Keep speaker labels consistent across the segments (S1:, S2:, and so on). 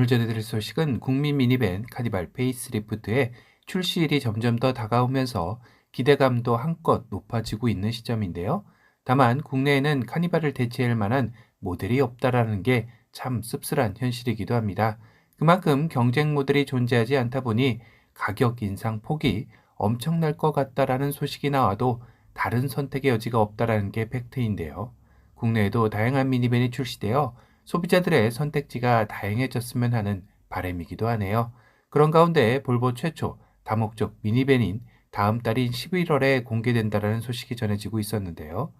S1: 오늘 전해드릴 소식은 국민 미니밴 카니발 페이스리프트의 출시일이 점점 더 다가오면서 기대감도 한껏 높아지고 있는 시점인데요. 다만 국내에는 카니발을 대체할 만한 모델이 없다라는 게 참 씁쓸한 현실이기도 합니다. 그만큼 경쟁 모델이 존재하지 않다 보니 가격 인상 폭이 엄청날 것 같다라는 소식이 나와도 다른 선택의 여지가 없다라는 게 팩트인데요. 국내에도 다양한 미니밴이 출시되어 소비자들의 선택지가 다양해졌으면 하는 바람이기도 하네요. 그런 가운데 볼보 최초 다목적 미니밴인 다음 달인 11월에 공개된다라는 소식이 전해지고 있었는데요.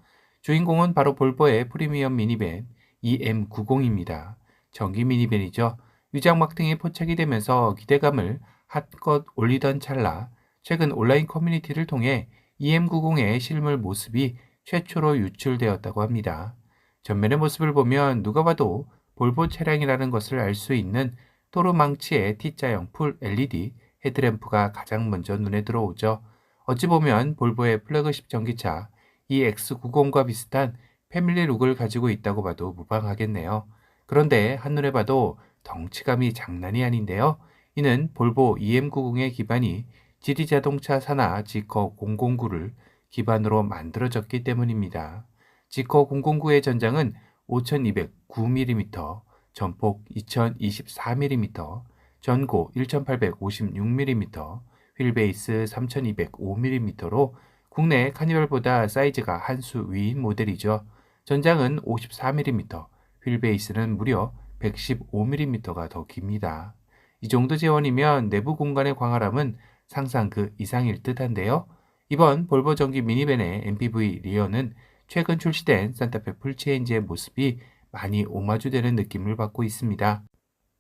S1: 주인공은 바로 볼보의 프리미엄 미니밴 EM90입니다. 전기 미니밴이죠. 위장막 등이 포착이 되면서 기대감을 한껏 올리던 찰나 최근 온라인 커뮤니티를 통해 EM90의 실물 모습이 최초로 유출되었다고 합니다. 전면의 모습을 보면 누가 봐도 볼보 차량이라는 것을 알 수 있는 토르망치의 T자형 풀 LED 헤드램프가 가장 먼저 눈에 들어오죠. 어찌 보면 볼보의 플래그십 전기차 EX90과 비슷한 패밀리 룩을 가지고 있다고 봐도 무방하겠네요. 그런데 한눈에 봐도 덩치감이 장난이 아닌데요. 이는 볼보 EM90의 기반이 지리자동차 산하 지커 009를 기반으로 만들어졌기 때문입니다. 지커 009의 전장은 5209mm, 전폭 2024mm, 전고 1856mm, 휠베이스 3205mm로 국내 카니발보다 사이즈가 한 수 위인 모델이죠. 전장은 54mm, 휠베이스는 무려 115mm가 더 깁니다. 이 정도 재원이면 내부 공간의 광활함은 상상 그 이상일 듯한데요. 이번 볼보 전기 미니밴의 MPV 리어는 최근 출시된 산타페 풀체인지의 모습이 많이 오마주되는 느낌을 받고 있습니다.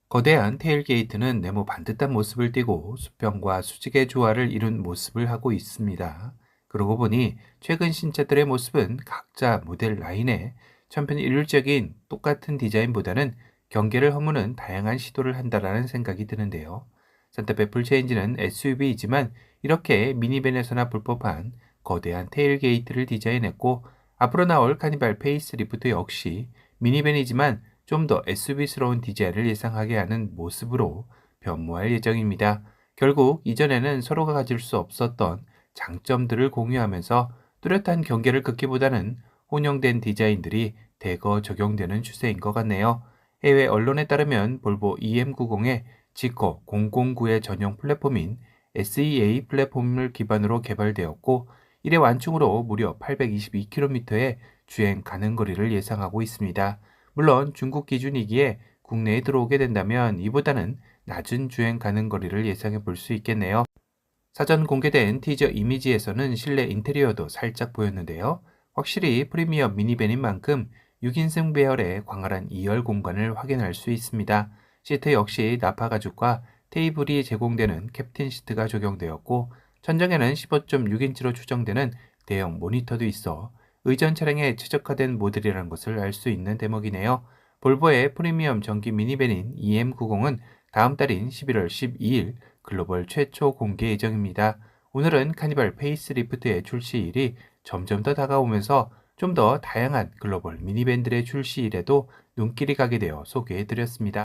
S1: 거대한 테일게이트는 네모 반듯한 모습을 띠고 수평과 수직의 조화를 이룬 모습을 하고 있습니다. 그러고 보니 최근 신차들의 모습은 각자 모델 라인에 천편일률적인 똑같은 디자인보다는 경계를 허무는 다양한 시도를 한다라는 생각이 드는데요. 산타페 풀체인지는 SUV이지만 이렇게 미니밴에서나 볼 법한 거대한 테일게이트를 디자인했고 앞으로 나올 카니발 페이스리프트 역시 미니밴이지만 좀 더 SUV스러운 디자인을 예상하게 하는 모습으로 변모할 예정입니다. 결국 이전에는 서로가 가질 수 없었던 장점들을 공유하면서 뚜렷한 경계를 긋기보다는 혼용된 디자인들이 대거 적용되는 추세인 것 같네요. 해외 언론에 따르면 볼보 EM90의 지커 009의 전용 플랫폼인 SEA 플랫폼을 기반으로 개발되었고 1회 완충으로 무려 822km의 주행 가능 거리를 예상하고 있습니다. 물론 중국 기준이기에 국내에 들어오게 된다면 이보다는 낮은 주행 가능 거리를 예상해 볼 수 있겠네요. 사전 공개된 티저 이미지에서는 실내 인테리어도 살짝 보였는데요. 확실히 프리미엄 미니밴인 만큼 6인승 배열의 광활한 2열 공간을 확인할 수 있습니다. 시트 역시 나파 가죽과 테이블이 제공되는 캡틴 시트가 적용되었고 천장에는 15.6인치로 추정되는 대형 모니터도 있어 의전 차량에 최적화된 모델이라는 것을 알 수 있는 대목이네요. 볼보의 프리미엄 전기 미니밴인 EM90은 다음 달인 11월 12일 글로벌 최초 공개 예정입니다. 오늘은 카니발 페이스리프트의 출시일이 점점 더 다가오면서 좀 더 다양한 글로벌 미니밴들의 출시일에도 눈길이 가게 되어 소개해 드렸습니다.